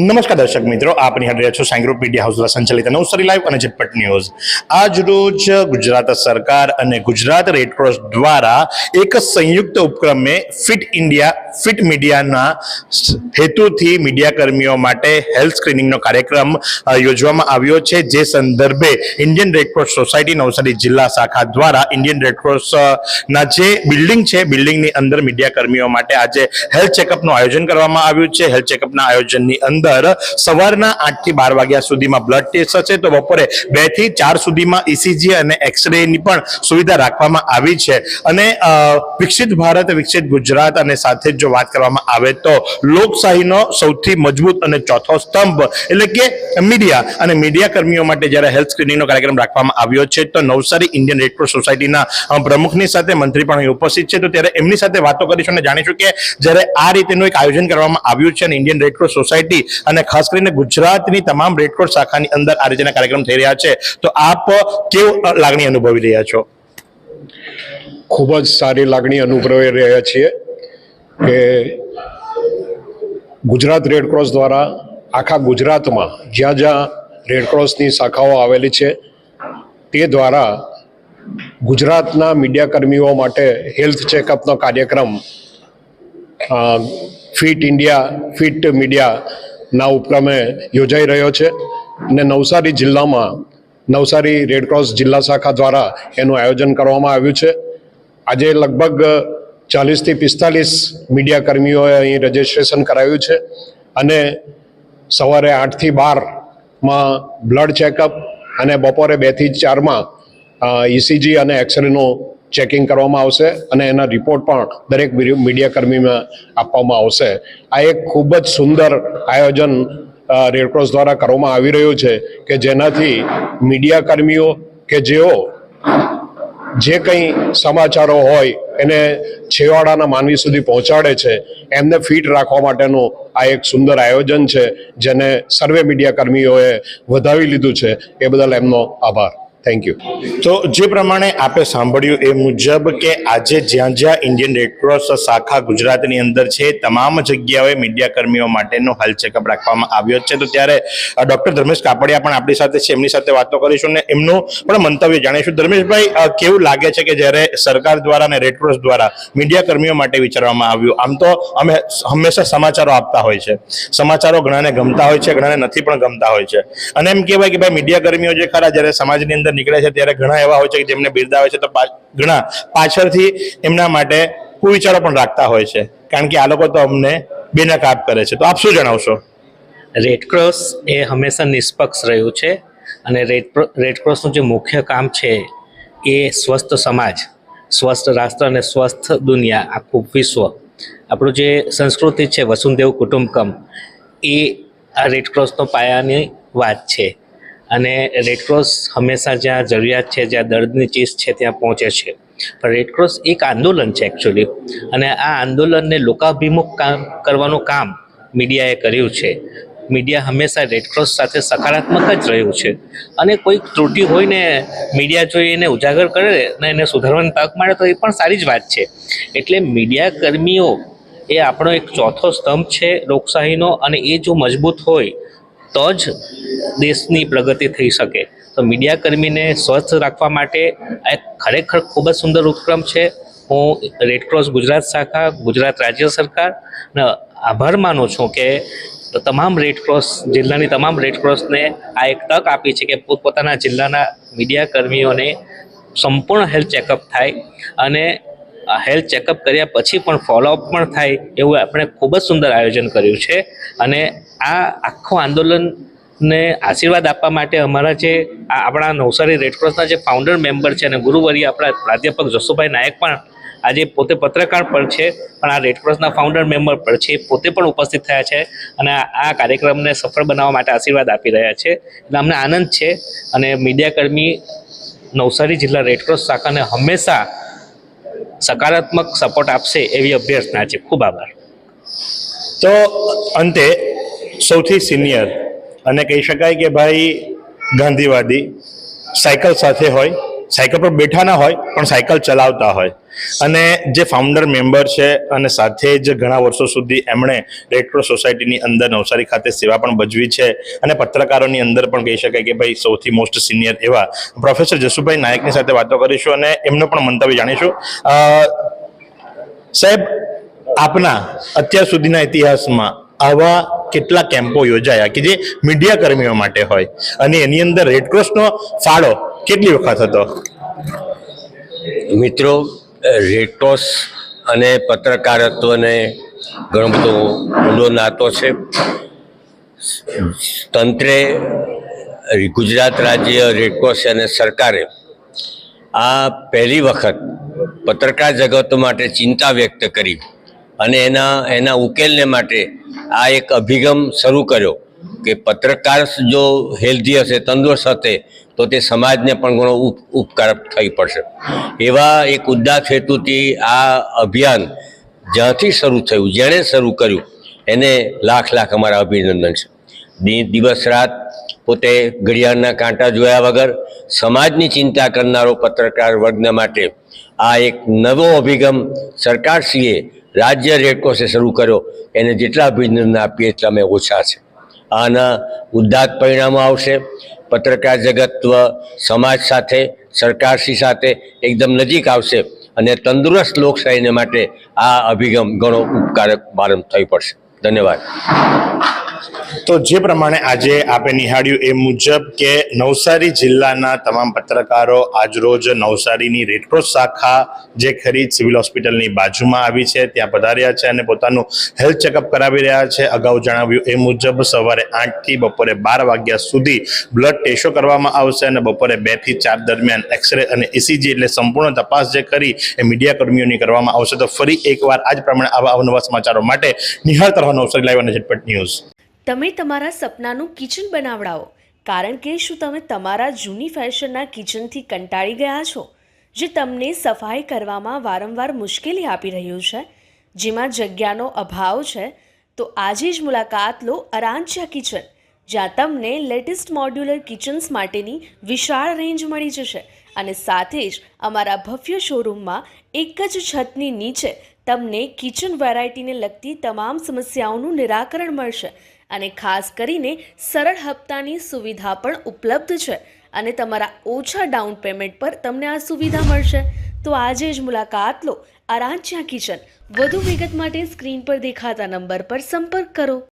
નમસ્કાર દર્શક મિત્રો, આપ નિહાળી છો સાંગ્રુપ મીડિયા હાઉસ સંચાલિત નવસારી લાઈવ અને ઝટપટ ન્યૂઝ. આજ રોજ ગુજરાત સરકાર અને ગુજરાત રેડક્રોસ દ્વારા એક સંયુક્ત ઉપક્રમે ફિટ ઇન્ડિયા ફિટ મીડિયાના હેતુથી મીડિયા કર્મીઓ માટે હેલ્થ સ્ક્રીનિંગનો કાર્યક્રમ યોજવામાં આવ્યો છે. જે સંદર્ભે ઇન્ડિયન રેડક્રોસ સોસાયટી નવસારી જિલ્લા શાખા દ્વારા ઇન્ડિયન રેડક્રોસના જે બિલ્ડિંગ છે, બિલ્ડિંગની અંદર મીડિયા કર્મીઓ માટે આજે હેલ્થ ચેકઅપનું આયોજન કરવામાં આવ્યું છે. હેલ્થ ચેકઅપના આયોજનની અંદર સવારના આઠથી બાર વાગ્યા સુધીમાં બ્લડ ટેસ્ટ હશે તો બપોરે બેથી ચાર સુધીમાં ઇસીજી અને એક્સરેની પણ સુવિધા રાખવામાં આવી છે. અને વિકસિત ભારત, વિકસિત ગુજરાત અને સાથે જ વાત કરવામાં આવે તો લોકશાહીનો સૌથી મજબૂત અને ચોથો સ્તંભ એટલે કે મીડિયા. અને મીડિયા કર્મીઓ માટે જ્યારે હેલ્થ સ્ક્રીનિંગનો કાર્યક્રમ રાખવામાં આવ્યો છે તો નવસારી ઇન્ડિયન રેડક્રોસ સોસાયટીના પ્રમુખની સાથે મંત્રી પણ અહીં ઉપસ્થિત છે. તો ત્યારે એમની સાથે વાતો કરીશું અને જાણીશું કે જ્યારે આ રીતેનું એક આયોજન કરવામાં આવ્યું છે અને ઇન્ડિયન રેડક્રોસ સોસાયટી અને ખાસ કરીને ગુજરાતની તમામ રેડક્રોસ શાખાની અંદર આ રીતેના કાર્યક્રમ થઈ રહ્યા છે. તો આપ કેવું લાગણી અનુભવી રહ્યા છો? ખૂબ જ સારી લાગણી અનુભવી રહ્યા છીએ. કે ગુજરાત રેડક્રોસ દ્વારા આખા ગુજરાતમાં જ્યાં જ્યાં રેડક્રોસની શાખાઓ આવેલી છે, તે દ્વારા ગુજરાતના મીડિયા કર્મીઓ માટે હેલ્થ ચેકઅપનો કાર્યક્રમ ફિટ ઇન્ડિયા, ફિટ મીડિયાના ઉપક્રમે યોજાઈ રહ્યો છે અને નવસારી જિલ્લામાં નવસારી રેડક્રોસ જિલ્લા શાખા દ્વારા એનું આયોજન કરવામાં આવ્યું છે. આજે લગભગ ચાલીસથી પિસ્તાલીસ મીડિયા કર્મીઓએ અહીં રજીસ્ટ્રેશન કરાવ્યું છે. અને સવારે આઠથી બારમાં બ્લડ ચેકઅપ અને બપોરે બેથી ચારમાં ઇસીજી અને એક્સરેનું ચેકિંગ કરવામાં આવશે અને એના રિપોર્ટ પણ દરેક મીડિયાકર્મીમાં મીડિયા કર્મીમાં આપવામાં આવશે. આ એક ખૂબ જ સુંદર આયોજન રેડક્રોસ દ્વારા કરવામાં આવી રહ્યું છે કે જેનાથી મીડિયા કર્મીઓ કે જેઓ જે કંઈ સમાચારો હોય એને છેવાડાના માનવી સુધી પહોંચાડે છે, એમને ફિટ રાખવા માટેનું આ એક સુંદર આયોજન છે, જેને સર્વે મીડિયા કર્મીઓએ વધાવી લીધું છે. એ બદલ એમનો આભાર. થેન્ક યુ તો જે પ્રમાણે આપે સાંભળ્યું એ મુજબ કે આજે જ્યાં જ્યાં ઇન્ડિયન રેડક્રોસ શાખા ગુજરાતની અંદર છે, તમામ જગ્યાએ મીડિયા કર્મીઓ માટેનો હેલ્થ ચેકઅપ રાખવામાં આવ્યો છે. તો ત્યારે ડૉક્ટર ધર્મેશ કાપડિયા પણ આપણી સાથે છે, એમની સાથે વાતો કરીશું ને એમનું પણ મંતવ્ય જાણીશું. ધર્મેશભાઈ કેવું લાગે છે કે જ્યારે સરકાર દ્વારા અને રેડક્રોસ દ્વારા મીડિયા કર્મીઓ માટે વિચારવામાં આવ્યું? આમ તો અમે હંમેશા સમાચારો આપતા હોય છે. સમાચારો ઘણાને ગમતા હોય છે, ઘણાને નથી પણ ગમતા હોય છે. અને એમ કહેવાય કે ભાઈ મીડિયા કર્મીઓ જે ખરા, જ્યારે સમાજની અંદર નીકળે છે ત્યારે ઘણા એવા હોય છે કે જેમને બિરદાવે છે તો ઘણા પાછળથી એમના માટે કુવિચારો પણ રાખતા હોય છે. કારણ કે આ લોકો તો અમને બેનકાબ કરે છે. તો આપ શું જણાવશો? રેડક્રોસ એ હંમેશા નિષ્પક્ષ રહ્યું છે અને રેડ રેડક્રોસનું જે મુખ્ય કામ છે એ સ્વસ્થ સમાજ, સ્વસ્થ રાષ્ટ્ર અને સ્વસ્થ દુનિયા, આખું વિશ્વ. આપણું જે સંસ્કૃતિ છે, વસુંધેવ કુટુંબકમ, એ આ રેડક્રોસનો પાયાની વાત છે. અને રેડક્રોસ હંમેશા જ્યાં જરૂરિયાત છે, જ્યાં દર્દની ચીજ છે, ત્યાં પહોંચે છે. પણ રેડક્રોસ એક આંદોલન છે એકચ્યુઅલી અને આ આંદોલનને લોકાભિમુખ કામ કરવાનું કામ મીડિયાએ કર્યું છે. મીડિયા હંમેશા રેડક્રોસ સાથે સકારાત્મક જ રહ્યું છે. અને કોઈક ત્રુટિ હોય ને મીડિયા જો એને ઉજાગર કરે ને એને સુધારવાની તક મળે, તો એ પણ સારી જ વાત છે. એટલે મીડિયા કર્મીઓ એ આપણો એક ચોથો સ્તંભ છે, લોકશાહીનો. અને એ જો મજબૂત હોય તો જ દેશની પ્રગતિ થઈ શકે. તો મીડિયા કર્મીને સ્વસ્થ રાખવા માટે આ ખરેખર ખૂબ જ સુંદર ઉપક્રમ છે. હું રેડક્રોસ ગુજરાત શાખા, ગુજરાત રાજ્ય સરકાર આભાર માનું છું કે તમામ રેડક્રોસ જિલ્લાની તમામ રેડક્રોસને આ એક તક આપી છે કે પોતપોતાના જિલ્લાના મીડિયા કર્મીઓને સંપૂર્ણ હેલ્થ ચેકઅપ થાય અને હેલ્થ ચેકઅપ કર્યા પછી પણ ફોલોઅપ પણ થાય એવું આપણે ખૂબ જ સુંદર આયોજન કર્યું છે. અને આ આખું આંદોલનને આશીર્વાદ આપવા માટે અમારા જે આપણા નવસારી રેડક્રોસના જે ફાઉન્ડર મેમ્બર છે અને ગુરુવરી આપણા પ્રાધ્યાપક જસુભાઈ નાયક પણ આજે પોતે પત્રકાર પણ છે, પણ આ રેડક્રોસના ફાઉન્ડર મેમ્બર પણ છે પોતે પણ ઉપસ્થિત થયા છે અને આ કાર્યક્રમને સફળ બનાવવા માટે આશીર્વાદ આપી રહ્યા છે. એટલે અમને આનંદ છે અને મીડિયાકર્મી નવસારી જિલ્લા રેડક્રોસ શાખાને હંમેશા સકારાત્મક સપોર્ટ આપશે એવી અભ્યર્થના છે. ખૂબ આભાર. તો અંતે સૌથી સિનિયર અને કહી શકાય કે ભાઈ ગાંધીવાદી સાયકલ સાથે હોય સાયકલ પર બેઠા ના હોય, પણ સાયકલ ચલાવતા હોય. અને જે ફાઉન્ડર મેમ્બર છે અને સાથે જ ઘણા વર્ષો સુધી એમણે રેડક્રોસ સોસાયટીની અંદર નવસારી ખાતે સેવા પણ ભજવી છે. અને પત્રકારોની અંદર પણ કહી શકાય કે ભાઈ સૌથી મોસ્ટ સિનિયર એવા પ્રોફેસર જસુભાઈ નાયકની સાથે વાતો કરીશું અને એમનો પણ મંતવ્ય જાણીશું. સાહેબ, આપના અત્યાર સુધીના ઇતિહાસમાં આવા કેટલા કેમ્પો યોજાયા કે જે મીડિયા કર્મીઓ માટે હોય? અને એની અંદર રેડક્રોસનો ફાળો કેટલી વખત હતો? મિત્રો રેડક્રોસ અને પત્રકારત્વને ઘણો બધો ઊંડો નાતો છે. તંત્રે ગુજરાત રાજ્ય રેડક્રોસ અને સરકારે આ પહેલી વખત પત્રકાર જગત માટે ચિંતા વ્યક્ત કરી. અને એના એના ઉકેલને માટે આ એક અભિગમ શરૂ કર્યો કે પત્રકાર જો હેલ્ધી હશે, તંદુરસ્ત હશે, તો તે સમાજને પણ ઘણો ઉપ- ઉપકાર થઈ પડશે. એવા એક ઉદ્દાસ હેતુથી આ અભિયાન જ્યાંથી શરૂ થયું, જેણે શરૂ કર્યું, એને લાખ લાખ અમારા અભિનંદન છે. દિવસ રાત પોતે ઘડિયાળના કાંટા જોયા વગર સમાજની ચિંતા કરનારો પત્રકાર વર્ગના માટે આ એક નવો અભિગમ સરકારશ્રીએ રાજ્ય રેડક્રોસે શરૂ કર્યો. એને જેટલા અભિનંદન આપીએ એટલા અમે ઓછા છે. આના ઉદ્દાત પરિણામો આવશે. પત્રકાર જગત સમાજ સાથે, સરકારશ્રી સાથે એકદમ નજીક આવશે અને તંદુરસ્ત લોકશાહીને માટે આ અભિગમ ઘણો ઉપકારક પ્રારંભ થઈ પડશે. ધન્યવાદ. તો જે પ્રમાણે આજે આપે નિહાળ્યું એ મુજબ કે નવસારી જિલ્લાના તમામ પત્રકારો આજરોજ નવસારીની રેડક્રોસ શાખા જે ખરી સિવિલ હોસ્પિટલની બાજુમાં આવી છે, ત્યાં પધાર્યા છે અને પોતાનું હેલ્થ ચેકઅપ કરાવી રહ્યા છે. અગાઉ જણાવ્યું એ મુજબ સવારે આઠથી બપોરે બાર વાગ્યા સુધી બ્લડ ટેસ્ટો કરવામાં આવશે અને બપોરે બેથી ચાર દરમિયાન એક્સરે અને ઇસીજી એટલે સંપૂર્ણ તપાસ જે કરી એ મીડિયાકર્મીઓની કરવામાં આવશે. તો ફરી એકવાર આજ પ્રમાણે આવા અવનવા સમાચારો માટે નિહાળતા રહો નવસારી લાઈવ અને ઝટપટ ન્યૂઝ. તમે તમારા સપનાનું કિચન બનાવડાવો. કારણ કે શું તમે તમારા જૂની ફેશનના કિચનથી કંટાળી ગયા છો, જે તમને સફાઈ કરવામાં વારંવાર મુશ્કેલી આપી રહ્યું છે? જેમાં જગ્યાનો અભાવ છે, તો આજે જ મુલાકાત લો અરાંચિયા કિચન, જ્યાં તમને લેટેસ્ટ મોડ્યુલર કિચન્સ માટેની વિશાળ રેન્જ મળી જશે અને સાથે જ અમારા ભવ્ય શોરૂમમાં એક જ છતની નીચે તમને કિચન વેરાયટીને લગતી તમામ સમસ્યાઓનું નિરાકરણ મળશે. અને ખાસ કરીને સરળ હપ્તાની સુવિધા પણ ઉપલબ્ધ છે અને તમારા ઓછા ડાઉન પેમેન્ટ પર તમને આ સુવિધા મળશે. તો આજે જ મુલાકાત લો આરાંચ્યા કિચન. વધુ વિગત માટે સ્ક્રીન પર દેખાતા નંબર પર સંપર્ક કરો.